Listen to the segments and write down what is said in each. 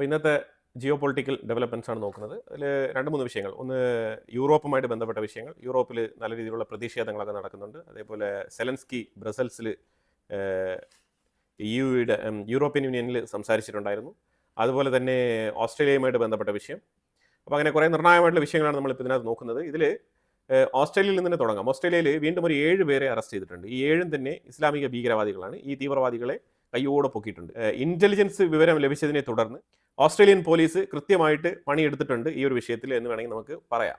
അപ്പോൾ ഇന്നത്തെ geo political developments ആണ് നോക്കുന്നത്. അതിൽ രണ്ട് മൂന്ന് വിഷയങ്ങൾ. ഒന്ന് യൂറോപ്പുമായിട്ട് ബന്ധപ്പെട്ട വിഷയങ്ങൾ. യൂറോപ്പിൽ നല്ല രീതിയിലുള്ള പ്രതിഷേധങ്ങളൊക്കെ നടക്കുന്നുണ്ട്. അതേപോലെ സെലൻസ്കി ബ്രസൽസിൽ യുടെ യൂറോപ്യൻ യൂണിയനിൽ സംസാരിച്ചിട്ടുണ്ടായിരുന്നു. അതുപോലെ തന്നെ ഓസ്ട്രേലിയയുമായിട്ട് ബന്ധപ്പെട്ട വിഷയം. അപ്പോൾ അങ്ങനെ കുറേ നിർണായകമായിട്ടുള്ള വിഷയങ്ങളാണ് നമ്മൾ നമ്മളിപ്പോൾ ഇതിനകത്ത് നോക്കുന്നത്. ഇതിൽ ഓസ്ട്രേലിയയിൽ നിന്ന് തന്നെ തുടങ്ങാം. ഓസ്ട്രേലിയയിൽ വീണ്ടും ഒരു ഏഴ് പേരെ അറസ്റ്റ് ചെയ്തിട്ടുണ്ട്. ഈ ഏഴും തന്നെ ഇസ്ലാമിക ഭീകരവാദികളാണ്. ഈ തീവ്രവാദികളെ കയ്യോടെ പൊക്കിയിട്ടുണ്ട്. ഇന്റലിജൻസ് വിവരം ലഭിച്ചതിനെ തുടർന്ന് ഓസ്ട്രേലിയൻ പോലീസ് കൃത്യമായിട്ട് പണിയെടുത്തിട്ടുണ്ട് ഈ ഒരു വിഷയത്തിൽ എന്ന് വേണമെങ്കിൽ നമുക്ക് പറയാം.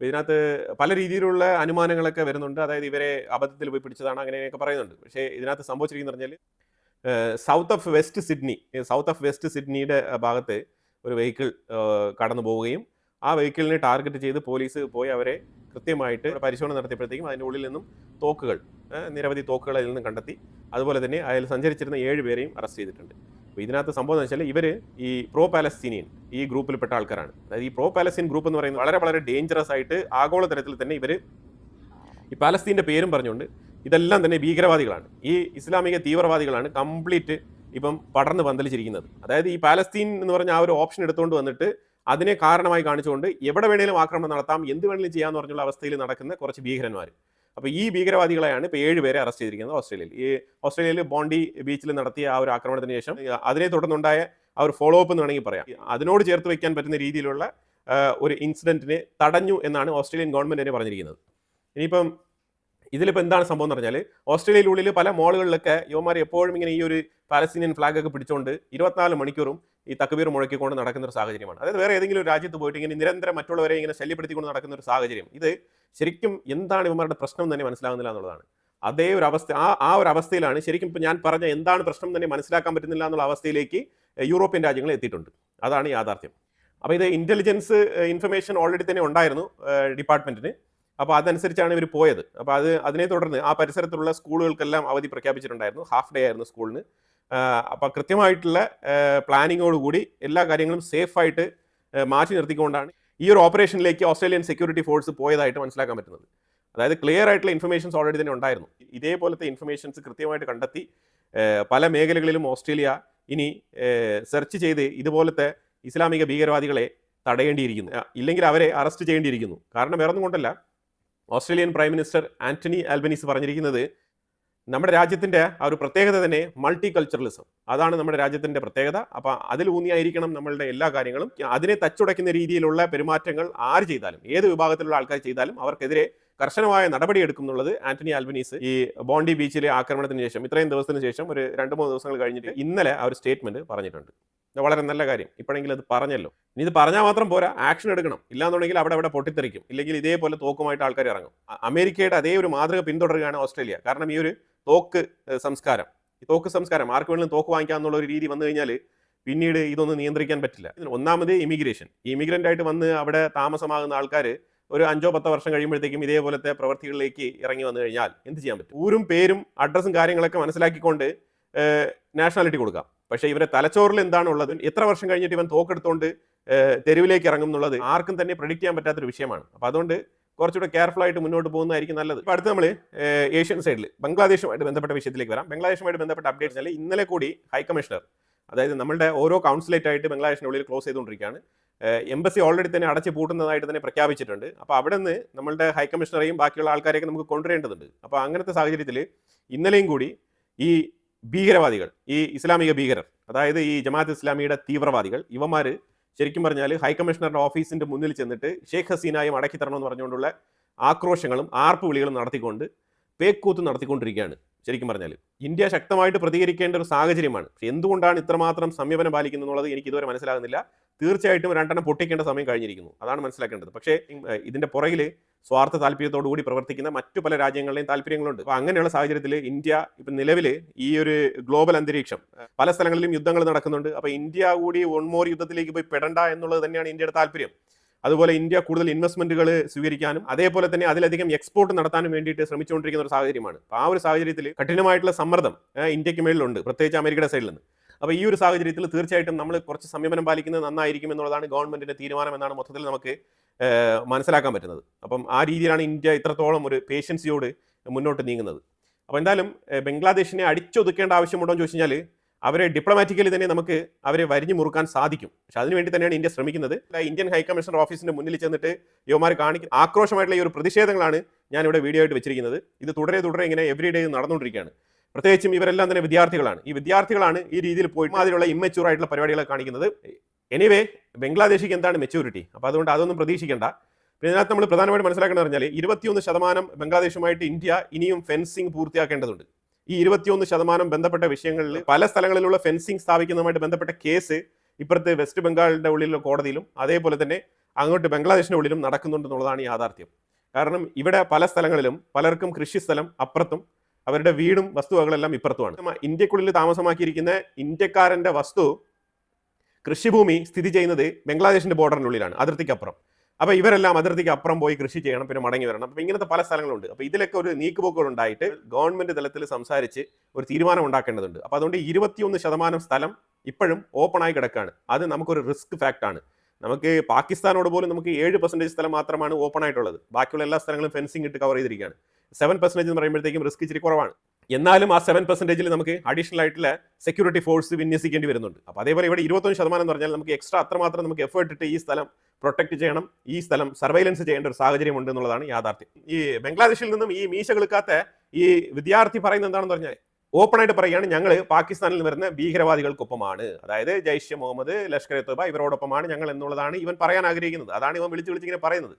ഇതിനകത്ത് പല രീതിയിലുള്ള അനുമാനങ്ങളൊക്കെ വരുന്നുണ്ട്. അതായത് ഇവരെ അബദ്ധത്തിൽ പോയി പിടിച്ചതാണ് അങ്ങനെയൊക്കെ പറയുന്നുണ്ട്. പക്ഷേ ഇതിനകത്ത് സംഭവിച്ചിരിക്കുന്ന പറഞ്ഞാൽ south of West Sydney south of west സിഡ്നിയുടെ ഭാഗത്ത് ഒരു വെഹിക്കിൾ കടന്നു പോവുകയും ആ വെഹിക്കിളിനെ ടാർഗറ്റ് ചെയ്ത് പോലീസ് പോയി അവരെ കൃത്യമായിട്ട് പരിശോധന നടത്തിയപ്പോഴത്തേക്കും അതിന്റെ ഉള്ളിൽ നിന്നും തോക്കുകൾ നിരവധി തോക്കുകൾ അതിൽ നിന്നും കണ്ടെത്തി. അതുപോലെ തന്നെ അതിൽ സഞ്ചരിച്ചിരുന്ന ഏഴ് പേരെയും അറസ്റ്റ് ചെയ്തിട്ടുണ്ട്. അപ്പോൾ ഇതിനകത്ത് സംഭവം എന്ന് വെച്ചാൽ ഇവർ ഈ പ്രോ പാലസ്തീനിയൻ ഈ ഗ്രൂപ്പിൽപ്പെട്ട ആൾക്കാരാണ്. അതായത് ഈ പ്രോ പാലസ്തീൻ ഗ്രൂപ്പ് എന്ന് പറയുന്നത് വളരെ വളരെ ഡേഞ്ചറസ് ആയിട്ട് ആഗോള തലത്തിൽ തന്നെ ഇവർ ഈ പാലസ്തീന്റെ പേരും പറഞ്ഞുകൊണ്ട് ഇതെല്ലാം തന്നെ ഭീകരവാദികളാണ്. ഈ ഇസ്ലാമിക തീവ്രവാദികളാണ് കംപ്ലീറ്റ് ഇപ്പം പടർന്ന് പന്തലിച്ചിരിക്കുന്നത്. അതായത് ഈ പാലസ്തീൻ എന്ന് പറഞ്ഞ ആ ഒരു ഓപ്ഷൻ എടുത്തുകൊണ്ട് വന്നിട്ട് അതിനെ കാരണമായി കാണിച്ചുകൊണ്ട് എവിടെ വേണേലും ആക്രമണം നടത്താം എന്ത് വേണേലും ചെയ്യാമെന്ന് പറഞ്ഞുള്ള അവസ്ഥയിൽ നടക്കുന്ന കുറച്ച് ഭീകരന്മാർ അപ്പോൾ ഈ ഭീകരവാദികളെയാണ് ഇപ്പോൾ ഏഴ് പേരെ അറസ്റ്റ് ചെയ്തിരിക്കുന്നത് ഓസ്ട്രേലിയയിൽ. ഈ ഓസ്ട്രേലിയയിൽ ബോണ്ടി ബീച്ചിൽ നടത്തിയ ആ ഒരു ആക്രമണത്തിന് ശേഷം അതിനെ തുടർന്നുണ്ടായ ആ ഒരു ഫോളോ അപ്പ് എന്ന് വേണമെങ്കിൽ പറയാം. അതിനോട് ചേർത്ത് വയ്ക്കാൻ പറ്റുന്ന രീതിയിലുള്ള ഒരു ഇൻസിഡന്റിനെ തടഞ്ഞു എന്നാണ് ഓസ്ട്രേലിയൻ ഗവൺമെന്റ് തന്നെ പറഞ്ഞിരിക്കുന്നത്. ഇനിയിപ്പം ഇതിലിപ്പോൾ എന്താണ് സംഭവം എന്ന് പറഞ്ഞാൽ ഓസ്ട്രേലിയയിലുള്ളിൽ പല മോളുകളിലൊക്കെ യുവമാർ എപ്പോഴും ഇങ്ങനെ ഈ ഒരു പാലസ്തീനിയൻ ഫ്ലാഗ് ഒക്കെ പിടിച്ചുകൊണ്ട് ഇരുപത്തിനാല് മണിക്കൂറും ഈ തക്കബീർ മുഴക്കിക്കൊണ്ട് നടക്കുന്ന ഒരു സാഹചര്യമാണ്. അതായത് വേറെ ഏതെങ്കിലും രാജ്യത്ത് പോയിട്ട് ഇങ്ങനെ നിരന്തരം മറ്റുള്ളവരെ ഇങ്ങനെ ശല്യപ്പെടുത്തിക്കൊണ്ട് നടക്കുന്ന ഒരു സാഹചര്യം. ഇത് ശരിക്കും എന്താണ് ഇവന്മാരുടെ പ്രശ്നം തന്നെ മനസ്സിലാകുന്നില്ല എന്നുള്ളതാണ്. അതേ ഒരു അവസ്ഥ ആ ആ ഒരു അവസ്ഥയിലാണ് ശരിക്കും ഇപ്പം ഞാൻ പറഞ്ഞ എന്താണ് പ്രശ്നം തന്നെ മനസ്സിലാക്കാൻ പറ്റുന്നില്ല എന്നുള്ള അവസ്ഥയിലേക്ക് യൂറോപ്യൻ രാജ്യങ്ങൾ എത്തിയിട്ടുണ്ട്. അതാണ് യാഥാർത്ഥ്യം. അപ്പോൾ ഇത് ഇന്റലിജൻസ് ഇൻഫർമേഷൻ ഓൾറെഡി തന്നെ ഉണ്ടായിരുന്നു ഡിപ്പാർട്ട്മെന്റിന് അപ്പോൾ അതനുസരിച്ചാണ് ഇവർ പോയത്. അപ്പോൾ അത് അതിനെ തുടർന്ന് ആ പരിസരത്തുള്ള സ്കൂളുകൾക്കെല്ലാം അവധി പ്രഖ്യാപിച്ചിട്ടുണ്ടായിരുന്നു. ഹാഫ് ഡേ ആയിരുന്നു സ്കൂളിന്. അപ്പോൾ കൃത്യമായിട്ടുള്ള പ്ലാനിങ്ങോടുകൂടി എല്ലാ കാര്യങ്ങളും സേഫായിട്ട് മാറ്റി നിർത്തിക്കൊണ്ടാണ് ഈ ഒരു ഓപ്പറേഷനിലേക്ക് ഓസ്ട്രേലിയൻ സെക്യൂരിറ്റി ഫോഴ്സ് പോയതായിട്ട് മനസ്സിലാക്കാൻ പറ്റുന്നത്. അതായത് ക്ലിയർ ആയിട്ടുള്ള ഇൻഫർമേഷൻസ് ഓൾറെഡി തന്നെ ഉണ്ടായിരുന്നു. ഇതേപോലത്തെ ഇൻഫർമേഷൻസ് കൃത്യമായിട്ട് കണ്ടെത്തി പല മേഖലകളിലും ഓസ്ട്രേലിയ ഇനി സെർച്ച് ചെയ്ത് ഇതുപോലത്തെ ഇസ്ലാമിക ഭീകരവാദികളെ തടയേണ്ടിയിരിക്കുന്നു. ഇല്ലെങ്കിൽ അവരെ അറസ്റ്റ് ചെയ്യേണ്ടിയിരിക്കുന്നു. കാരണം വേറൊന്നും കൊണ്ടല്ല. Australian prime minister Anthony Albanese പറഞ്ഞിരിക്കുന്നത് നമ്മുടെ രാജ്യത്തിന്റെ ആ ഒരു പ്രത്യേകത തന്നെ മൾട്ടി കൾച്ചറലിസം അതാണ് നമ്മുടെ രാജ്യത്തിന്റെ പ്രത്യേകത. അപ്പോൾ അതിൽ ഊന്നിയായിരിക്കണം നമ്മളുടെ എല്ലാ കാര്യങ്ങളും. അതിനെ തച്ചുടയ്ക്കുന്ന രീതിയിലുള്ള പെരുമാറ്റങ്ങൾ ആര് ചെയ്താലും ഏത് വിഭാഗത്തിലുള്ള ആൾക്കാർ ചെയ്താലും അവർക്കെതിരെ കർശനമായ നടപടി എടുക്കും എന്നുള്ളത് ആന്റണി ആൽബനീസ് ഈ ബോണ്ടി ബീച്ചിലെ ആക്രമണത്തിന് ശേഷം ഇത്രയും ദിവസത്തിന് ശേഷം ഒരു രണ്ട് മൂന്ന് ദിവസങ്ങൾ കഴിഞ്ഞിട്ട് ഇന്നലെ ആ ഒരു സ്റ്റേറ്റ്മെന്റ് പറഞ്ഞിട്ടുണ്ട്. വളരെ നല്ല കാര്യം. ഇപ്പോഴെങ്കിലും അത് പറഞ്ഞല്ലോ. ഇനി ഇത് പറഞ്ഞാൽ മാത്രം പോരാ. ആക്ഷൻ എടുക്കണം. ഇല്ലാന്നുണ്ടെങ്കിൽ അവിടെ അവിടെ പൊട്ടിത്തെറിക്കും. ഇല്ലെങ്കിൽ ഇതേപോലെ തോക്കുമായിട്ട് ആൾക്കാർ ഇറങ്ങും. അമേരിക്കയുടെ അതേ ഒരു മാതൃക പിന്തുടരുകയാണ് ഓസ്ട്രേലിയ. കാരണം ഈ ഒരു തോക്ക് സംസ്കാരം. ഈ തോക്ക് സംസ്കാരം ആർക്ക് വേണമെങ്കിലും തോക്ക് വാങ്ങിക്കാന്നുള്ള ഒരു രീതി വന്നു കഴിഞ്ഞാൽ പിന്നീട് ഇതൊന്നും നിയന്ത്രിക്കാൻ പറ്റില്ല. ഒന്നാമത് ഇമിഗ്രേഷൻ. ഇമിഗ്രന്റ് ആയിട്ട് വന്ന് അവിടെ താമസമാകുന്ന ആൾക്കാർ ഒരു അഞ്ചോ പത്തോ വർഷം കഴിയുമ്പോഴത്തേക്കും ഇതേപോലത്തെ പ്രവൃത്തികളിലേക്ക് ഇറങ്ങി വന്നു കഴിഞ്ഞാൽ എന്ത് ചെയ്യാൻ പറ്റും? ഊരും പേരും അഡ്രസ്സും കാര്യങ്ങളൊക്കെ മനസ്സിലാക്കിക്കൊണ്ട് നാഷണാലിറ്റി കൊടുക്കാം. പക്ഷേ ഇവരെ തലച്ചോറിൽ എന്താണ് ഉള്ളത് എത്ര വർഷം കഴിഞ്ഞിട്ട് ഇവൻ തോക്കെടുത്തുകൊണ്ട് തെരുവിലേക്ക് ഇറങ്ങും എന്നുള്ളത് ആർക്കും തന്നെ പ്രഡിക്റ്റ് ചെയ്യാൻ പറ്റാത്തൊരു വിഷയമാണ്. അപ്പോൾ അതുകൊണ്ട് കുറച്ചുകൂടെ കെയർഫുൾ ആയിട്ട് മുന്നോട്ട് പോകുന്നതായിരിക്കും നല്ലത്. ഇപ്പോൾ അടുത്ത് നമ്മൾ ഏഷ്യൻ സൈഡിൽ ബംഗ്ലാദേശുമായിട്ട് ബന്ധപ്പെട്ട വിഷയത്തിലേക്ക് വരാം. ബംഗ്ലാദേശുമായിട്ട് ബന്ധപ്പെട്ട അപ്ഡേറ്റ്സ് അല്ലെങ്കിൽ ഇന്നലെ കൂടി ഹൈ കമ്മീഷണർ അതായത് നമ്മളുടെ ഓരോ കൗൺസിലേറ്റ് ആയിട്ട് ബംഗ്ലാദേശിനുള്ളിൽ ക്ലോസ് ചെയ്തുകൊണ്ടിരിക്കുകയാണ്. എംബസി ഓൾറെഡി തന്നെ അടച്ചു പൂട്ടുന്നതായിട്ട് തന്നെ പ്രഖ്യാപിച്ചിട്ടുണ്ട്. അപ്പോൾ അവിടെ നിന്ന് നമ്മളുടെ ഹൈ കമ്മീഷണറെയും ബാക്കിയുള്ള ആൾക്കാരെയൊക്കെ നമുക്ക് കൊണ്ടുവരേണ്ടതുണ്ട്. അപ്പോൾ അങ്ങനത്തെ സാഹചര്യത്തിൽ ഇന്നലെയും കൂടി ഈ ഭീകരവാദികൾ ഈ ഇസ്ലാമിക ഭീകരർ അതായത് ഈ ജമാഅത്ത് ഇസ്ലാമിയുടെ തീവ്രവാദികൾ ഇവന്മാർ ശരിക്കും പറഞ്ഞാൽ ഹൈക്കമ്മീഷണറുടെ ഓഫീസിന്റെ മുന്നിൽ ചെന്നിട്ട് ഷേഖ് ഹസീനായും അടക്കി തരണമെന്ന് പറഞ്ഞുകൊണ്ടുള്ള ആക്രോശങ്ങളും ആർപ്പ് വിളികളും നടത്തിക്കൊണ്ട് പേക്കൂത്ത് നടത്തിക്കൊണ്ടിരിക്കുകയാണ് ശരിക്കും പറഞ്ഞാൽ ഇന്ത്യ ശക്തമായിട്ട് പ്രതികരിക്കേണ്ട ഒരു സാഹചര്യമാണ്. പക്ഷെ എന്തുകൊണ്ടാണ് ഇത്രമാത്രം സംയമനം പാലിക്കുന്നത് എന്നുള്ളത് എനിക്ക് ഇതുവരെ മനസ്സിലാകുന്നില്ല. തീർച്ചയായിട്ടും രണ്ടെണ്ണം പൊട്ടിക്കേണ്ട സമയം കഴിഞ്ഞിരിക്കുന്നു. അതാണ് മനസ്സിലാക്കേണ്ടത്. പക്ഷേ ഇതിന്റെ പുറകിൽ സ്വാർത്ഥ താല്പര്യത്തോടുകൂടി പ്രവർത്തിക്കുന്ന മറ്റു പല രാജ്യങ്ങളുടെയും താല്പര്യങ്ങളുണ്ട്. അപ്പോൾ അങ്ങനെയുള്ള സാഹചര്യത്തിൽ ഇന്ത്യ ഇപ്പം നിലവിൽ ഈ ഒരു ഗ്ലോബൽ അന്തരീക്ഷം പല സ്ഥലങ്ങളിലും യുദ്ധങ്ങൾ നടക്കുന്നുണ്ട്. അപ്പോൾ ഇന്ത്യ കൂടി ഒൺമോർ യുദ്ധത്തിലേക്ക് പോയി പെടണ്ട എന്നുള്ളത് തന്നെയാണ് ഇന്ത്യയുടെ താല്പര്യം. അതുപോലെ ഇന്ത്യ കൂടുതൽ ഇൻവെസ്റ്റ്മെന്റുകൾ സ്വീകരിക്കാനും അതേപോലെ തന്നെ അതിലധികം എക്സ്പോർട്ട് നടത്താനും വേണ്ടിയിട്ട് ശ്രമിച്ചുകൊണ്ടിരിക്കുന്ന ഒരു സാഹചര്യമാണ്. ആ ഒരു സാഹചര്യത്തിൽ കഠിനമായിട്ടുള്ള സമ്മർദ്ദം ഇന്ത്യയ്ക്ക് മേളിലുണ്ട്. പ്രത്യേകിച്ച് അമേരിക്കയുടെ സൈഡിൽ നിന്ന്. അപ്പോൾ ഈ ഒരു സാഹചര്യത്തിൽ തീർച്ചയായിട്ടും നമ്മൾ കുറച്ച് സംയമനം പാലിക്കുന്നത് നന്നായിരിക്കും എന്നുള്ളതാണ് ഗവൺമെന്റിന്റെ തീരുമാനം എന്നാണ് മൊത്തത്തിൽ നമുക്ക് മനസ്സിലാക്കാൻ പറ്റുന്നത്. അപ്പം ആ രീതിയിലാണ് ഇന്ത്യ ഇത്രത്തോളം ഒരു പേഷ്യൻസിയോട് മുന്നോട്ട് നീങ്ങുന്നത്. അപ്പോൾ എന്തായാലും ബംഗ്ലാദേശിനെ അടിച്ചൊതുക്കേണ്ട ആവശ്യമുണ്ടോ എന്ന് ചോദിച്ചു കഴിഞ്ഞാൽ അവരെ ഡിപ്ലോമാറ്റിക്കലി തന്നെ നമുക്ക് അവരെ വരിഞ്ഞു മുറുക്കാൻ സാധിക്കും. പക്ഷെ അതിനുവേണ്ടി തന്നെയാണ് ഇന്ത്യ ശ്രമിക്കുന്നത്. ഇന്ത്യൻ ഹൈക്കമ്മീഷണർ ഓഫീസിന്റെ മുന്നിൽ ചെന്നിട്ട് യുവമാർ കാണിക്കുന്ന ആക്രോശമായിട്ടുള്ള ഈ ഒരു പ്രതിഷേധങ്ങളാണ് ഞാനിവിടെ വീഡിയോ ആയിട്ട് വെച്ചിരിക്കുന്നത്. ഇത് തുടരെ തുടരെ ഇങ്ങനെ എവറി ഡേ നടന്നുകൊണ്ടിരിക്കുകയാണ്. പ്രത്യേകിച്ചും ഇവരെല്ലാം തന്നെ വിദ്യാർത്ഥികളാണ്. ഈ വിദ്യാർത്ഥികളാണ് ഈ രീതിയിൽ പോയി മാതിരിയുള്ള ഇമ്മച്യൂർ ആയിട്ടുള്ള പരിപാടികളെ കാണിക്കുന്നത്. എനിവേ ബംഗ്ലാദേശിക്ക് എന്താണ് മെച്യൂരിറ്റി അപ്പോൾ അതുകൊണ്ട് അതൊന്നും പ്രതീക്ഷിക്കേണ്ട. പിന്നെ ഇതിനകത്ത് നമ്മൾ പ്രധാനമായിട്ട് മനസ്സിലാക്കണം പറഞ്ഞാൽ ഇരുപത്തിയൊന്ന് ശതമാനം ബംഗ്ലാദേശുമായിട്ട് ഇന്ത്യ ഇനിയും ഫെൻസിങ് പൂർത്തിയാക്കേണ്ടതുണ്ട്. ഈ ഇരുപത്തിയൊന്ന് ശതമാനം ബന്ധപ്പെട്ട വിഷയങ്ങളിൽ പല സ്ഥലങ്ങളിലുള്ള ഫെൻസിങ് സ്ഥാപിക്കുന്നതുമായിട്ട് ബന്ധപ്പെട്ട കേസ് ഇപ്പുറത്തെ വെസ്റ്റ് ബംഗാളിന്റെ ഉള്ളിലുള്ള കോടതിയിലും അതേപോലെ തന്നെ അങ്ങോട്ട് ബംഗ്ലാദേശിന്റെ ഉള്ളിലും നടക്കുന്നുണ്ടെന്നുള്ളതാണ് യാഥാർത്ഥ്യം. കാരണം ഇവിടെ പല സ്ഥലങ്ങളിലും പലർക്കും കൃഷി സ്ഥലം അപ്പുറത്തും അവരുടെ വീടും വസ്തുവകളെല്ലാം ഇപ്പുറത്തുമാണ്. ഇന്ത്യക്കുള്ളിൽ താമസമാക്കിയിരിക്കുന്ന ഇന്ത്യക്കാരന്റെ വസ്തു കൃഷിഭൂമി സ്ഥിതി ചെയ്യുന്നത് ബംഗ്ലാദേശിന്റെ ബോർഡറിനുള്ളിലാണ് അതിർത്തിക്കപ്പുറം. അപ്പോൾ ഇവരെല്ലാം അതിർത്തിക്ക് അപ്പുറം പോയി കൃഷി ചെയ്യണം പിന്നെ മടങ്ങി വരണം. അപ്പോൾ ഇങ്ങനത്തെ പല സ്ഥലങ്ങളുണ്ട്. അപ്പോൾ ഇതിലൊക്കെ ഒരു നീക്കുപോക്കുകൾ ഉണ്ടായിട്ട് ഗവൺമെന്റ് തലത്തിൽ സംസാരിച്ച് ഒരു തീരുമാനം ഉണ്ടാക്കേണ്ടതുണ്ട്. അപ്പോൾ അതുകൊണ്ട് ഇരുപത്തിയൊന്ന് ശതമാനം സ്ഥലം ഇപ്പോഴും ഓപ്പൺ ആയി കിടക്കുകയാണ് അത് നമുക്കൊരു റിസ്ക് ഫാക്ട് ആണ്. നമുക്ക് പാകിസ്ഥാനോട് പോലും നമുക്ക് ഏഴ് പെർസെന്റേജ് സ്ഥലം മാത്രമാണ് ഓപ്പൺ ആയിട്ടുള്ളത്. ബാക്കിയുള്ള എല്ലാ സ്ഥലങ്ങളും ഫെൻസിങ് ഇട്ട് കവർ ചെയ്തിരിക്കുകയാണ്. സെവൻ പെർസെന്റേജ് എന്ന് പറയുമ്പോഴത്തേക്കും റിസ്ക് ഇച്ചിരി കുറവാണ്. എന്നാലും ആ സെവൻ പെർസെന്റേജിൽ നമുക്ക് അഡീഷണൽ ആയിട്ടുള്ള സെക്യൂരിറ്റി ഫോഴ്സ് വിന്യസിക്കേണ്ടി വരുന്നുണ്ട്. അപ്പോൾ അതേപോലെ ഇവിടെ ഇരുപത്തൊന്ന് ശതമാനം എന്ന് പറഞ്ഞാൽ നമുക്ക് എക്സ്ട്രാ അത്രമാത്രം നമുക്ക് എഫേർട്ട് ഇട്ട് ഈ സ്ഥലം പ്രൊട്ടക്ട് ചെയ്യണം. ഈ സ്ഥലം സർവൈലൻസ് ചെയ്യേണ്ട ഒരു സാഹചര്യം ഉണ്ട് എന്നുള്ളതാണ് യാഥാർത്ഥ്യം. ഈ ബംഗ്ലാദേശിൽ നിന്നും ഈ മീശ കിളുക്കാത്ത ഈ വിദ്യാർത്ഥി പറയുന്നത് എന്താണെന്ന് പറഞ്ഞാൽ ഓപ്പൺ ആയിട്ട് പറയുകയാണ് ഞങ്ങൾ പാകിസ്ഥാനിൽ വരുന്ന ഭീകരവാദികൾക്കൊപ്പമാണ്. അതായത് ജയ്ഷെ മുഹമ്മദ് ലഷ്കർ എ തോബ ഇവരോടൊപ്പമാണ് ഞങ്ങൾ എന്നുള്ളതാണ് ഇവൻ പറയാൻ ആഗ്രഹിക്കുന്നത്. അതാണ് ഇവൻ വിളിച്ച് വിളിച്ചിങ്ങനെ പറയുന്നത്.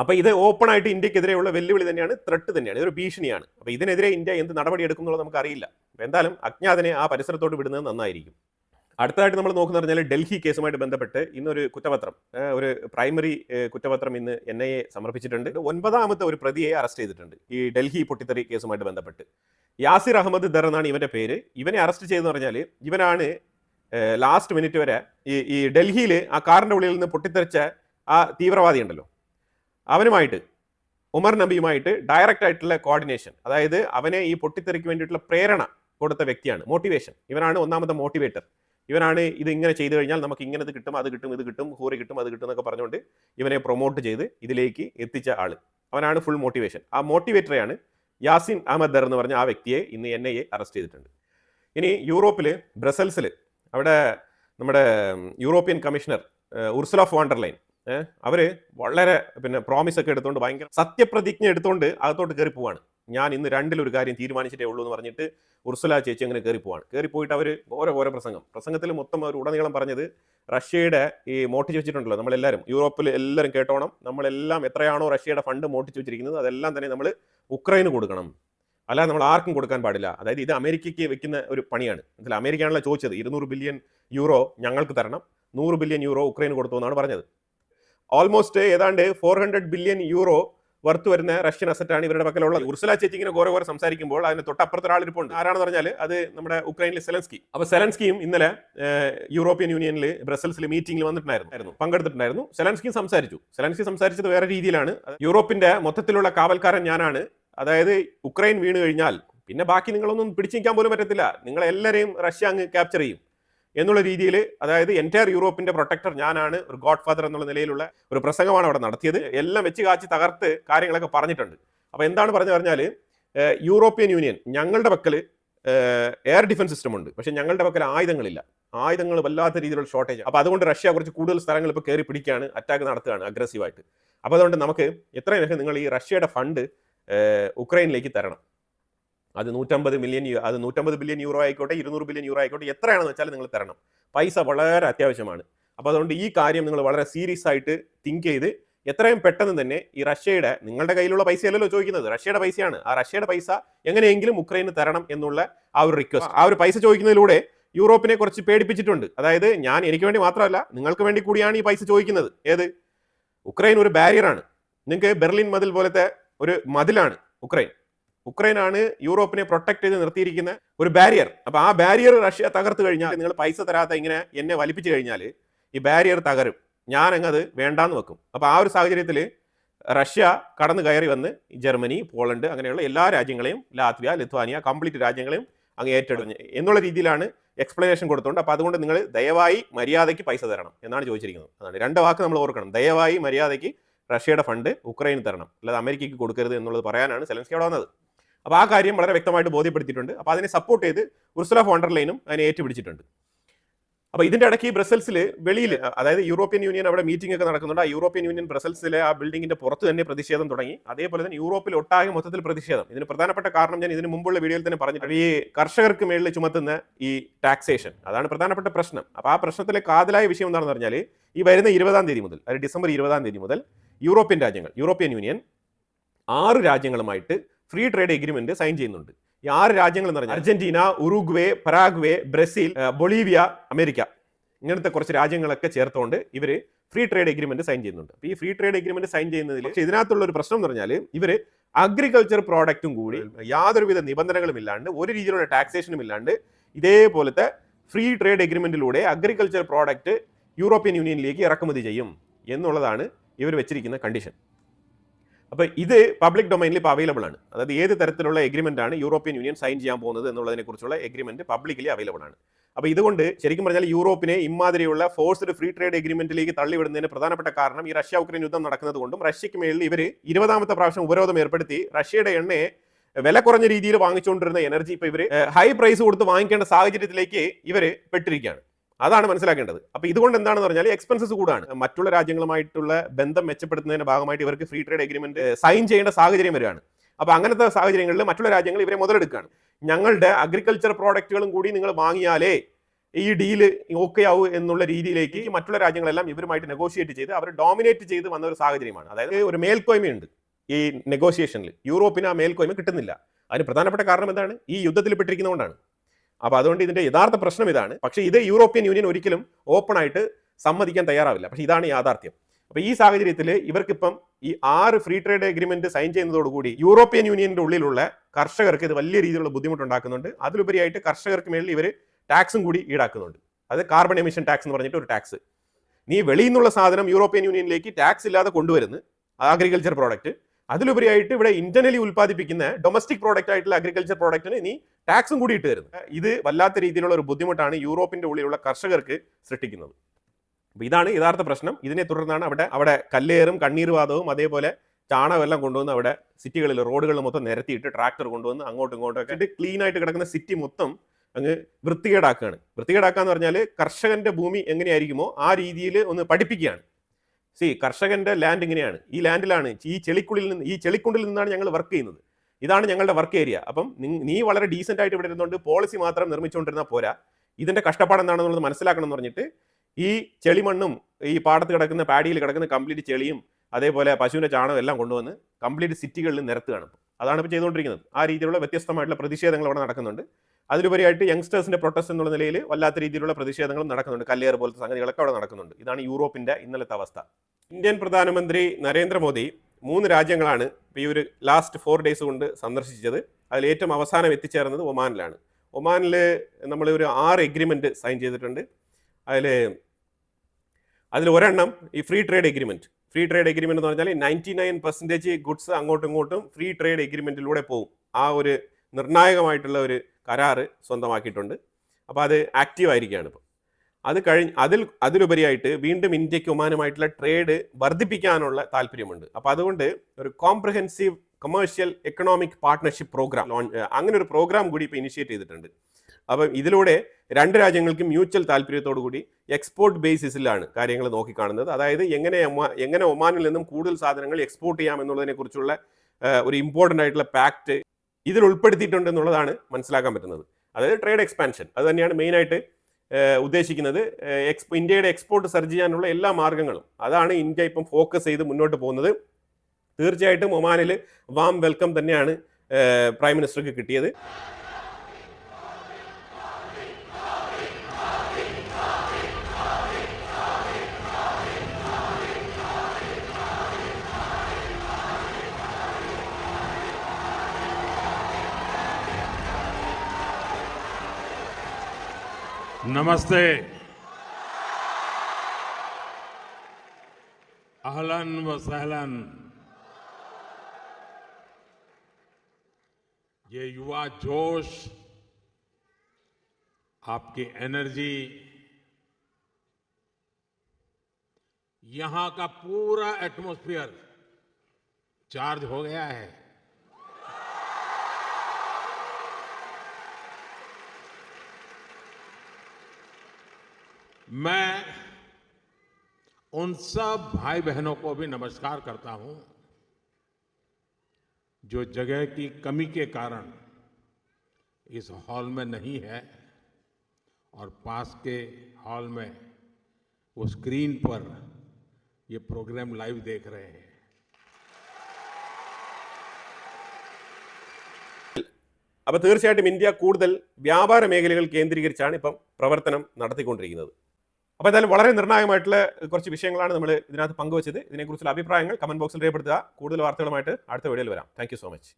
അപ്പോൾ ഇത് ഓപ്പണായിട്ട് ഇന്ത്യക്കെതിരെയുള്ള വെല്ലുവിളി തന്നെയാണ് ത്രെട്ട് തന്നെയാണ് ഇതൊരു ഭീഷണിയാണ്. അപ്പോൾ ഇതിനെതിരെ ഇന്ത്യ എന്ത് നടപടി എടുക്കും എന്നുള്ളത് നമുക്ക് അറിയില്ല അപ്പൊ എന്തായാലും അജ്ഞാതനെ ആ പരിസരത്തോട് വിടുന്നത് നന്നായിരിക്കും. അടുത്തതായിട്ട് നമ്മൾ നോക്കുന്ന പറഞ്ഞാൽ ഡൽഹി കേസുമായിട്ട് ബന്ധപ്പെട്ട് ഇന്നൊരു കുറ്റപത്രം ഒരു പ്രൈമറി കുറ്റപത്രം ഇന്ന് എൻ ഐ എ സമർപ്പിച്ചിട്ടുണ്ട്. ഒൻപതാമത്തെ ഒരു പ്രതിയെ അറസ്റ്റ് ചെയ്തിട്ടുണ്ട് ഈ ഡൽഹി പൊട്ടിത്തെറി കേസുമായിട്ട് ബന്ധപ്പെട്ട്. യാസിർ അഹമ്മദ് ദർ എന്നാണ് ഇവന്റെ പേര്. ഇവനെ അറസ്റ്റ് ചെയ്തെന്ന് പറഞ്ഞാൽ ഇവനാണ് ലാസ്റ്റ് മിനിറ്റ് വരെ ഈ ഈ ഡൽഹിയിൽ ആ കാറിന്റെ ഉള്ളിൽ നിന്ന് പൊട്ടിത്തെറിച്ച ആ തീവ്രവാദി ഉണ്ടല്ലോ. അവനുമായിട്ട് ഉമർ നബിയുമായിട്ട് ഡയറക്റ്റ് ആയിട്ടുള്ള കോർഡിനേഷൻ അതായത് അവനെ ഈ പൊട്ടിത്തെറിക്ക് വേണ്ടിയിട്ടുള്ള പ്രേരണ കൊടുത്ത വ്യക്തിയാണ് മോട്ടിവേഷൻ ഇവനാണ് ഒന്നാമത്തെ മോട്ടിവേറ്റർ ഇവനാണ് ഇത് ഇങ്ങനെ ചെയ്തു കഴിഞ്ഞാൽ നമുക്ക് ഇങ്ങനെ ഇത് കിട്ടും അത് കിട്ടും ഇത് കിട്ടും ഹൂറി കിട്ടും അത് കിട്ടും എന്നൊക്കെ പറഞ്ഞുകൊണ്ട് ഇവനെ പ്രൊമോട്ട് ചെയ്ത് ഇതിലേക്ക് എത്തിച്ച ആൾ അവനാണ് ഫുൾ മോട്ടിവേഷൻ ആ മോട്ടിവേറ്ററെയാണ് യാസിൻ അഹമ്മദ് എന്ന് പറഞ്ഞ ആ വ്യക്തിയെ ഇന്ന് എൻ ഐ എ അറസ്റ്റ് ചെയ്തിട്ടുണ്ട്. ഇനി യൂറോപ്പിൽ ബ്രസൽസിൽ അവിടെ നമ്മുടെ European commissioner Ursula von der Leyen അവർ വളരെ പിന്നെ പ്രോമിസ് ഒക്കെ എടുത്തുകൊണ്ട് ഭയങ്കര സത്യപ്രതിജ്ഞ എടുത്തുകൊണ്ട് അകത്തോട്ട് കയറി പോവാണ്. ഞാൻ ഇന്ന് രണ്ടിലൊരു കാര്യം തീരുമാനിച്ചിട്ടേ ഉള്ളൂ എന്ന് പറഞ്ഞിട്ട് ഉർസുല ചേച്ചി അങ്ങനെ കയറി പോവാണ് കയറി പോയിട്ട് അവർ ഓരോ ഓരോ പ്രസംഗം. പ്രസംഗത്തിൽ മൊത്തം അവർ ഉടനീളം പറഞ്ഞത് റഷ്യയുടെ ഈ മോട്ടിച്ച് വെച്ചിട്ടുണ്ടല്ലോ നമ്മളെല്ലാവരും യൂറോപ്പിൽ എല്ലാവരും കേട്ടോണം. നമ്മളെല്ലാം എത്രയാണോ റഷ്യയുടെ ഫണ്ട് മോട്ടിച്ച് വെച്ചിരിക്കുന്നത്. അതെല്ലാം തന്നെ നമ്മൾ ഉക്രൈന് കൊടുക്കണം. അല്ലാതെ നമ്മൾ ആർക്കും കൊടുക്കാൻ പാടില്ല. അതായത് ഇത് അമേരിക്കയ്ക്ക് വെക്കുന്ന ഒരു പണിയാണ്. എന്നാൽ അമേരിക്കയാണല്ലോ ചോദിച്ചത്. ഇരുന്നൂറ് ബില്യൺ യൂറോ ഞങ്ങൾക്ക് തരണം. നൂറ് ബില്യൺ യൂറോ ഉക്രൈന് കൊടുത്തു എന്നാണ് പറഞ്ഞത്. ഓൾമോസ്റ്റ് ഏതാണ്ട് four hundred billion euro worth വരുന്ന റഷ്യൻ അസറ്റാണ് ഇവരുടെ പക്കലുള്ളത്. ഉർസല ചേച്ചി ഓരോ ഓരോ സംസാരിക്കുമ്പോൾ അതിന് തൊട്ടപ്പുറത്ത് ഒരാളിരിപ്പുണ്ട് ആരാണെന്ന് പറഞ്ഞാൽ അത് നമ്മുടെ ഉക്രൈനിലെ സെലൻസ്കി. അപ്പൊ സെലൻസ്കിയും ഇന്നലെ യൂറോപ്യൻ യൂണിയനിൽ ബ്രസൽസിൽ മീറ്റിംഗിൽ വന്നിട്ടുണ്ടായിരുന്നു. പങ്കെടുത്തിട്ടുണ്ടായിരുന്നു. സെലൻസ്കിയും സംസാരിച്ചു. സെലൻസ്കി സംസാരിച്ചത് വേറെ രീതിയിലാണ്. യൂറോപ്പിന്റെ മൊത്തത്തിലുള്ള കാവൽക്കാരൻ ഞാനാണ്. അതായത് ഉക്രൈൻ വീണ് കഴിഞ്ഞാൽ പിന്നെ ബാക്കി നിങ്ങളൊന്നും പിടിച്ചു നിൽക്കാൻ പോലും പറ്റത്തില്ല. നിങ്ങളെല്ലാവരെയും റഷ്യ അങ്ങ് ക്യാപ്ചർ ചെയ്യും. എന്നുള്ള രീതിയിൽ അതായത് എന്റയർ യൂറോപ്പിന്റെ പ്രൊട്ടക്ടർ ഞാനാണ് ഒരു ഗോഡ് ഫാദർ എന്നുള്ള നിലയിലുള്ള ഒരു പ്രസംഗമാണ് അവിടെ നടത്തിയത്. എല്ലാം വെച്ച് കാച്ചി തകർത്ത് കാര്യങ്ങളൊക്കെ പറഞ്ഞിട്ടുണ്ട്. അപ്പോൾ എന്താണ് പറഞ്ഞു പറഞ്ഞാൽ യൂറോപ്യൻ യൂണിയൻ ഞങ്ങളുടെ പക്കൽ എയർ ഡിഫൻസ് സിസ്റ്റം ഉണ്ട്. പക്ഷേ ഞങ്ങളുടെ പക്കൽ ആയുധങ്ങളില്ല. ആയുധങ്ങൾ വല്ലാത്ത രീതിയിലുള്ള ഷോർട്ടേജ് അപ്പോൾ അതുകൊണ്ട് റഷ്യ കുറച്ച് കൂടുതൽ സ്ഥലങ്ങൾ ഇപ്പോൾ കയറി പിടിക്കുകയാണ് അറ്റാക്ക് നടത്തുകയാണ് അഗ്രസീവായിട്ട് അപ്പോൾ അതുകൊണ്ട് നമുക്ക് എത്രയും വേഗം നിങ്ങൾ ഈ റഷ്യയുടെ ഫണ്ട് ഉക്രൈനിലേക്ക് തരണം. അത് നൂറ്റമ്പത് മില്യൺ അത് നൂറ്റമ്പത് ബില്യൺ യൂറോ ആയിക്കോട്ടെ ഇരുന്നൂറ് ബില്യൺ യൂറോ ആയിക്കോട്ടെ എത്രയാണെന്ന് വെച്ചാൽ നിങ്ങൾ തരണം. പൈസ വളരെ അത്യാവശ്യമാണ്. അപ്പോൾ അതുകൊണ്ട് ഈ കാര്യം നിങ്ങൾ വളരെ സീരിയസ് ആയിട്ട് തിങ്ക് ചെയ്ത് എത്രയും പെട്ടെന്ന് തന്നെ ഈ റഷ്യയുടെ നിങ്ങളുടെ കയ്യിലുള്ള പൈസയല്ലല്ലോ ചോദിക്കുന്നത് റഷ്യയുടെ പൈസയാണ്. ആ റഷ്യയുടെ പൈസ എങ്ങനെയെങ്കിലും ഉക്രൈന് തരണം എന്നുള്ള ആ ഒരു റിക്വസ്റ്റ് ആ ഒരു പൈസ ചോദിക്കുന്നതിലൂടെ യൂറോപ്പിനെ കുറച്ച് പേടിപ്പിച്ചിട്ടുണ്ട്. അതായത് ഞാൻ എനിക്ക് വേണ്ടി മാത്രമല്ല നിങ്ങൾക്ക് വേണ്ടി കൂടിയാണ് ഈ പൈസ ചോദിക്കുന്നത്. ഏത്? ഉക്രൈൻ ഒരു ബാരിയറാണ് നിങ്ങൾക്ക് ബെർലിൻ മതിൽ പോലത്തെ ഒരു മതിലാണ് ഉക്രൈൻ. ഉക്രൈനാണ് യൂറോപ്പിനെ പ്രൊട്ടക്ട് ചെയ്ത് നിർത്തിയിരിക്കുന്ന ഒരു ബാരിയർ അപ്പൊ ആ ബാരിയർ റഷ്യ തകർത്ത് കഴിഞ്ഞാൽ നിങ്ങൾ പൈസ തരാത്ത ഇങ്ങനെ എന്നെ വലിപ്പിച്ചു കഴിഞ്ഞാൽ ഈ ബാരിയർ തകരും. ഞാൻ അങ്ങത് വേണ്ടാന്ന് വെക്കും. അപ്പൊ ആ ഒരു സാഹചര്യത്തിൽ റഷ്യ കടന്നു കയറി വന്ന് ജർമ്മനി പോളണ്ട് അങ്ങനെയുള്ള എല്ലാ രാജ്യങ്ങളെയും ലാത്വിയ ലിത്വാനിയ കംപ്ലീറ്റ് രാജ്യങ്ങളെയും അങ്ങ് ഏറ്റെടുഞ്ഞ് എന്നുള്ള രീതിയിലാണ് എക്സ്പ്ലനേഷൻ കൊടുത്തുകൊണ്ട് അപ്പോൾ അതുകൊണ്ട് നിങ്ങൾ ദയവായി മര്യാദയ്ക്ക് പൈസ തരണം എന്നാണ് ചോദിച്ചിരിക്കുന്നത്. അതാണ് രണ്ട് വാക്ക് നമ്മൾ ഓർക്കണം. ദയവായി മര്യാദയ്ക്ക് റഷ്യയുടെ ഫണ്ട് ഉക്രൈന് തരണം. അല്ലാതെ അമേരിക്കയ്ക്ക് കൊടുക്കരുത് എന്നുള്ളത് പറയാനാണ് സെലൻസ്കി അവിടെ വന്നത്. അപ്പോൾ ആ കാര്യം വളരെ വ്യക്തമായിട്ട് ബോധ്യപ്പെടുത്തിയിട്ടുണ്ട്. അപ്പോൾ അതിനെ സപ്പോർട്ട് ചെയ്ത് ഉർസുല ഫോണ്ടർലൈനും അതിനെ ഏറ്റുപിടിച്ചിട്ടുണ്ട്. അപ്പോൾ ഇതിന്റെ ഇടയ്ക്ക് ബ്രസൽസിൽ വെളിയിൽ അതായത് യൂറോപ്യൻ യൂണിയൻ അവിടെ മീറ്റിംഗ് ഒക്കെ നടക്കുന്നുണ്ട്. ആ യൂറോപ്യൻ യൂണിയൻ ബ്രസൽസിലെ ആ ബിൽഡിങ്ങിന്റെ പുറത്ത് തന്നെ പ്രതിഷേധം തുടങ്ങി. അതേപോലെ തന്നെ യൂറോപ്പിൽ ഒട്ടാകെ മൊത്തത്തിൽ പ്രതിഷേധം. ഇതിന് പ്രധാനപ്പെട്ട കാരണം ഞാൻ ഇതിന് മുമ്പുള്ള വീഡിയോയിൽ തന്നെ പറഞ്ഞിട്ടുണ്ട്. ഈ കർഷകർക്ക് മേളിൽ ചുമത്തുന്ന ഈ ടാക്സേഷൻ അതാണ് പ്രധാനപ്പെട്ട പ്രശ്നം. അപ്പോൾ ആ പ്രശ്നത്തിലെ കാതലായ വിഷയം എന്താണെന്ന് പറഞ്ഞാൽ ഈ വരുന്ന ഇരുപതാം തീയതി മുതൽ അതായത് ഡിസംബർ ഇരുപതാം തീയതി മുതൽ യൂറോപ്യൻ രാജ്യങ്ങൾ യൂറോപ്യൻ യൂണിയൻ ആറ് രാജ്യങ്ങളുമായിട്ട് ഫ്രീ ട്രേഡ് എഗ്രിമെന്റ് സൈൻ ചെയ്യുന്നുണ്ട്. ഈ ആറ് രാജ്യങ്ങൾ എന്ന് പറഞ്ഞാൽ Argentina Uruguay Paraguay Brazil Bolivia America ഇങ്ങനത്തെ കുറച്ച് രാജ്യങ്ങളൊക്കെ ചേർത്തുകൊണ്ട് ഇവർ ഫ്രീ ട്രേഡ് എഗ്രിമെന്റ് സൈൻ ചെയ്യുന്നുണ്ട്. ഈ ഫ്രീ ട്രേഡ് എഗ്രിമെന്റ് സൈൻ ചെയ്യുന്നതിൽ ഇതിനകത്തുള്ള ഒരു പ്രശ്നം എന്ന് പറഞ്ഞാൽ ഇവർ അഗ്രികൾച്ചർ പ്രോഡക്റ്റും കൂടി യാതൊരുവിധ നിബന്ധനകളും ഇല്ലാണ്ട് ഒരു രീതിയിലുള്ള ടാക്സേഷനും ഇല്ലാണ്ട് ഇതേപോലത്തെ ഫ്രീ ട്രേഡ് എഗ്രിമെന്റിലൂടെ അഗ്രികൾച്ചർ പ്രോഡക്റ്റ് യൂറോപ്യൻ യൂണിയനിലേക്ക് ഇറക്കുമതി ചെയ്യും എന്നുള്ളതാണ് ഇവർ വെച്ചിരിക്കുന്ന കണ്ടീഷൻ അപ്പോൾ ഇത് പബ്ലിക് ഡൊമൈനിൽ ഇപ്പോൾ അവൈലബിൾ ആണ്. അതായത് ഏത് തരത്തിലുള്ള എഗ്രിമെന്റ് ആണ് യൂറോപ്യൻ യൂണിയൻ സൈൻ ചെയ്യാൻ പോകുന്നത് എന്നുള്ളതിനെക്കുറിച്ചുള്ള എഗ്രിമെന്റ് പബ്ലിക്കലി അവൈലബിൾ ആണ്. അപ്പോൾ ഇതുകൊണ്ട് ശരിക്കും പറഞ്ഞാൽ യൂറോപ്പിനെ ഇമാതിരിയുള്ള ഫോഴ്സ്ഡ് ഫ്രീ ട്രേഡ് എഗ്രിമെന്റിലേക്ക് തള്ളിവിടുന്നതിന് പ്രധാനപ്പെട്ട കാരണം ഈ റഷ്യ ഉക്രൈൻ യുദ്ധം നടക്കുന്നത് കൊണ്ടും റഷ്യക്ക് മേളിൽ ഇവർ ഇരുപതാമത്തെ പ്രാവശ്യം ഉപരോധം ഏർപ്പെടുത്തി റഷ്യയുടെ എണ്ണയെ വില കുറഞ്ഞ രീതിയിൽ വാങ്ങിച്ചുകൊണ്ടിരുന്ന എനർജി ഇപ്പോൾ ഇവർ ഹൈ പ്രൈസ് കൊടുത്ത് വാങ്ങിക്കേണ്ട സാഹചര്യത്തിലേക്ക് ഇവർ പെട്ടിരിക്കുകയാണ്. അതാണ് മനസ്സിലാക്കേണ്ടത്. അപ്പോൾ ഇതുകൊണ്ട് എന്താണെന്ന് പറഞ്ഞാൽ എക്സ്പെൻസസ് കൂടാണ്. മറ്റുള്ള രാജ്യങ്ങളുമായിട്ടുള്ള ബന്ധം മെച്ചപ്പെടുത്തുന്നതിന്റെ ഭാഗമായിട്ട് ഇവർക്ക് ഫ്രീ ട്രേഡ് എഗ്രിമെന്റ് സൈൻ ചെയ്യേണ്ട സാഹചര്യം വരികയാണ്. അപ്പോൾ അങ്ങനത്തെ സാഹചര്യങ്ങളിൽ മറ്റുള്ള രാജ്യങ്ങൾ ഇവരെ മുതലെടുക്കുകയാണ്. ഞങ്ങളുടെ അഗ്രികൾച്ചർ പ്രോഡക്റ്റുകളും കൂടി നിങ്ങൾ വാങ്ങിയാലേ ഈ ഡീൽ ഓക്കെ ആവൂ എന്നുള്ള രീതിയിലേക്ക് മറ്റുള്ള രാജ്യങ്ങളെല്ലാം ഇവരുമായിട്ട് നെഗോഷിയേറ്റ് ചെയ്ത് അവർ ഡോമിനേറ്റ് ചെയ്ത് വന്ന ഒരു സാഹചര്യമാണ്. അതായത് ഒരു മേൽക്കോയ്മയുണ്ട് ഈ നെഗോഷിയേഷനിൽ യൂറോപ്പിന് ആ മേൽക്കോയ്മ കിട്ടുന്നില്ല. അതിന് പ്രധാനപ്പെട്ട കാരണം എന്താണ്? ഈ യുദ്ധത്തിൽ പെട്ടിരിക്കുന്നതുകൊണ്ടാണ് അപ്പോൾ അതുകൊണ്ട് ഇതിന്റെ യഥാർത്ഥ പ്രശ്നം ഇതാണ്. പക്ഷേ ഇത് യൂറോപ്യൻ യൂണിയൻ ഒരിക്കലും ഓപ്പൺ ആയിട്ട് സമ്മതിക്കാൻ തയ്യാറാവില്ല. പക്ഷേ ഇതാണ് യാഥാർത്ഥ്യം. അപ്പോൾ ഈ സാഹചര്യത്തിൽ ഇവർക്കിപ്പം ഈ ആറ് ഫ്രീ ട്രേഡ് എഗ്രിമെന്റ് സൈൻ ചെയ്യുന്നതോടുകൂടി യൂറോപ്യൻ യൂണിയന്റെ ഉള്ളിലുള്ള കർഷകർക്ക് ഇത് വലിയ രീതിയിലുള്ള ബുദ്ധിമുട്ടുണ്ടാക്കുന്നുണ്ട്. അതിലുപരിയായിട്ട് കർഷകർക്ക് മേളിൽ ഇവർ ടാക്സും കൂടി ഈടാക്കുന്നുണ്ട്. അത് കാർബൺ എമിഷൻ ടാക്സ് എന്ന് പറഞ്ഞിട്ട് ഒരു ടാക്സ് നീ വെളിയിൽ നിന്നുള്ള സാധനം യൂറോപ്യൻ യൂണിയനിലേക്ക് ടാക്സ് ഇല്ലാതെ കൊണ്ടുവരുന്നു അഗ്രികൾച്ചർ പ്രോഡക്റ്റ് അതിലുപരിയായിട്ട് ഇവിടെ ഇന്റർണലി ഉൽപ്പാദിപ്പിക്കുന്ന ഡൊമസ്റ്റിക് പ്രോഡക്റ്റ് ആയിട്ടുള്ള അഗ്രികൾച്ചർ പ്രോഡക്റ്റിന് ഇനി ടാക്സും കൂടി ഇട്ട് തരുന്നത് ഇത് വല്ലാത്ത രീതിയിലുള്ള ഒരു ബുദ്ധിമുട്ടാണ് യൂറോപ്പിന്റെ ഉള്ളിലുള്ള കർഷകർക്ക് സൃഷ്ടിക്കുന്നത്. അപ്പൊ ഇതാണ് യഥാർത്ഥ പ്രശ്നം. ഇതിനെ തുടർന്നാണ് അവിടെ അവിടെ കല്ലേറും കണ്ണീർവാദവും അതേപോലെ ചാണകമെല്ലാം കൊണ്ടുവന്ന് അവിടെ സിറ്റികളിൽ റോഡുകളിൽ മൊത്തം നിരത്തിയിട്ട് ട്രാക്ടർ കൊണ്ടുവന്ന് അങ്ങോട്ടും ഇങ്ങോട്ടും ഒക്കെ ക്ലീൻ ആയിട്ട് കിടക്കുന്ന സിറ്റി മൊത്തം അങ്ങ് വൃത്തികേടാക്കുകയാണ് വൃത്തികേടാക്കുക എന്ന് പറഞ്ഞാൽ കർഷകന്റെ ഭൂമി എങ്ങനെയായിരിക്കുമോ ആ രീതിയിൽ ഒന്ന് പഠിപ്പിക്കുകയാണ്. സി കർഷകന്റെ ലാൻഡ് ഇങ്ങനെയാണ്. ഈ ലാൻഡിലാണ് ഈ ചെളിക്കുള്ളിൽ നിന്ന് ഈ ചെളിക്കുണ്ടിൽ നിന്നാണ് ഞങ്ങൾ വർക്ക് ചെയ്യുന്നത്. ഇതാണ് ഞങ്ങളുടെ വർക്ക് ഏരിയ അപ്പം നീ വളരെ ഡീസെന്റ് ആയിട്ട് ഇവിടെ ഇരുന്നുകൊണ്ട് പോളിസി മാത്രം നിർമ്മിച്ചുകൊണ്ടിരുന്നാൽ പോരാ. ഇതിന്റെ കഷ്ടപ്പാട് എന്താണെന്നുള്ളത് മനസ്സിലാക്കണം എന്ന് പറഞ്ഞിട്ട് ഈ ചെളിമണ്ണും ഈ പാടത്ത് കിടക്കുന്ന പാടിയിൽ കിടക്കുന്ന കംപ്ലീറ്റ് ചെളിയും അതേപോലെ പശുവിന്റെ ചാണകം എല്ലാം കൊണ്ടുവന്ന് കംപ്ലീറ്റ് സിറ്റികളിൽ നിരത്തുകയാണ് അതാണ് ഇപ്പോൾ ചെയ്തുകൊണ്ടിരിക്കുന്നത്. ആ രീതിയിലുള്ള വ്യത്യസ്തമായിട്ടുള്ള പ്രതിഷേധങ്ങൾ അവിടെ നടക്കുന്നുണ്ട്. അതിലുപരിയായിട്ട് യങ്സ്റ്റേഴ്സിന്റെ പ്രൊട്ടസ്റ്റ് എന്നുള്ള നിലയിൽ വല്ലാത്ത രീതിയിലുള്ള പ്രതിഷേധങ്ങളും നടക്കുന്നുണ്ട്. കല്ലേർ പോലത്തെ സംഗതികളൊക്കെ അവിടെ നടക്കുന്നുണ്ട്. ഇതാണ് യൂറോപ്പിന്റെ ഇന്നലത്തെ അവസ്ഥ. ഇന്ത്യൻ പ്രധാനമന്ത്രി നരേന്ദ്രമോദി മൂന്ന് രാജ്യങ്ങളാണ് ഈ ഒരു ലാസ്റ്റ് ഫോർ ഡേയ്സ് കൊണ്ട് സന്ദർശിച്ചത്. അതിൽ ഏറ്റവും അവസാനം എത്തിച്ചേർന്നത് ഒമാനിലാണ്. ഒമാനിൽ നമ്മൾ ഒരു ആറ് എഗ്രിമെന്റ് സൈൻ ചെയ്തിട്ടുണ്ട്. അതിൽ അതിൽ ഒരെണ്ണം ഈ free trade agreement free trade agreement എന്ന് പറഞ്ഞാൽ നയന്റി നയൻ പെർസെന്റേജ് ഗുഡ്സ് അങ്ങോട്ടും ഇങ്ങോട്ടും ഫ്രീ ട്രേഡ് എഗ്രിമെന്റിലൂടെ പോകും ആ ഒരു നിർണായകമായിട്ടുള്ള ഒരു കരാറ് സ്വന്തമാക്കിയിട്ടുണ്ട്. അപ്പോൾ അത് ആക്റ്റീവ് ആയിരിക്കുകയാണ് ഇപ്പോൾ അത് കഴിഞ്ഞ് അതിൽ അതിലുപരിയായിട്ട് വീണ്ടും ഇന്ത്യയ്ക്ക് ഒമാനുമായിട്ടുള്ള ട്രേഡ് വർദ്ധിപ്പിക്കാനുള്ള താല്പര്യമുണ്ട്. അപ്പോൾ അതുകൊണ്ട് ഒരു comprehensive commercial economic partnership programme launch അങ്ങനെ ഒരു പ്രോഗ്രാം കൂടി ഇപ്പോൾ ഇനിഷ്യേറ്റ് ചെയ്തിട്ടുണ്ട്. അപ്പം ഇതിലൂടെ രണ്ട് രാജ്യങ്ങൾക്കും മ്യൂച്വൽ താല്പര്യത്തോടു കൂടി എക്സ്പോർട്ട് ബേസിസിലാണ് കാര്യങ്ങൾ നോക്കിക്കാണുന്നത്. അതായത് എങ്ങനെ എങ്ങനെ ഒമാനിൽ നിന്നും കൂടുതൽ സാധനങ്ങൾ എക്സ്പോർട്ട് ചെയ്യാം എന്നുള്ളതിനെ കുറിച്ചുള്ള ഒരു ഇമ്പോർട്ടന്റ് ആയിട്ടുള്ള പാക്ട് ഇതിൽ ഉൾപ്പെടുത്തിയിട്ടുണ്ട് എന്നുള്ളതാണ് മനസ്സിലാക്കാൻ പറ്റുന്നത്. അതായത് ട്രേഡ് എക്സ്പാൻഷൻ അത് തന്നെയാണ് മെയിനായിട്ട് ഉദ്ദേശിക്കുന്നത്. എക്സ് ഇന്ത്യയുടെ എക്സ്പോർട്ട് സർജ് ചെയ്യാനുള്ള എല്ലാ മാർഗങ്ങളും. അതാണ് ഇന്ത്യ ഇപ്പം ഫോക്കസ് ചെയ്ത് മുന്നോട്ട് പോകുന്നത്. തീർച്ചയായിട്ടും ഒമാനിൽ വാം വെൽക്കം തന്നെയാണ് പ്രൈം മിനിസ്റ്റർക്ക് കിട്ടിയത്. नमस्ते। अहलन व सहलन। ये युवा जोश, आपकी एनर्जी, यहाँ का पूरा एटमॉस्फेयर चार्ज हो गया है। मैं उन सब भाई बहनों को भी नमस्कार करता हूं जो जगह की कमी के कारण इस हॉल में नहीं है और पास के हॉल में वो स्क्रीन पर ये प्रोग्राम लाइव देख रहे हैं അപ്പോൾ തീർച്ചയായിട്ടും ഇന്ത്യ കൂടുതൽ വ്യാപാര മേഖലകൾ കേന്ദ്രീകരിച്ചാണ് ഇപ്പം പ്രവർത്തനം നടത്തിക്കൊണ്ടിരിക്കുന്നത് അപ്പോൾ എന്തായാലും വളരെ നിർണായകമായിട്ടുള്ള കുറച്ച് വിഷയങ്ങളാണ് നമ്മൾ ഇതിനകത്ത് പങ്കുവച്ചത്. ഇതിനെക്കുറിച്ചുള്ള അഭിപ്രായങ്ങൾ കമന്റ് ബോക്സിൽ രേഖപ്പെടുത്തുക. കൂടുതൽ വാർത്തകളുമായിട്ട് അടുത്ത വീഡിയോയിൽ വരാം. Thank so much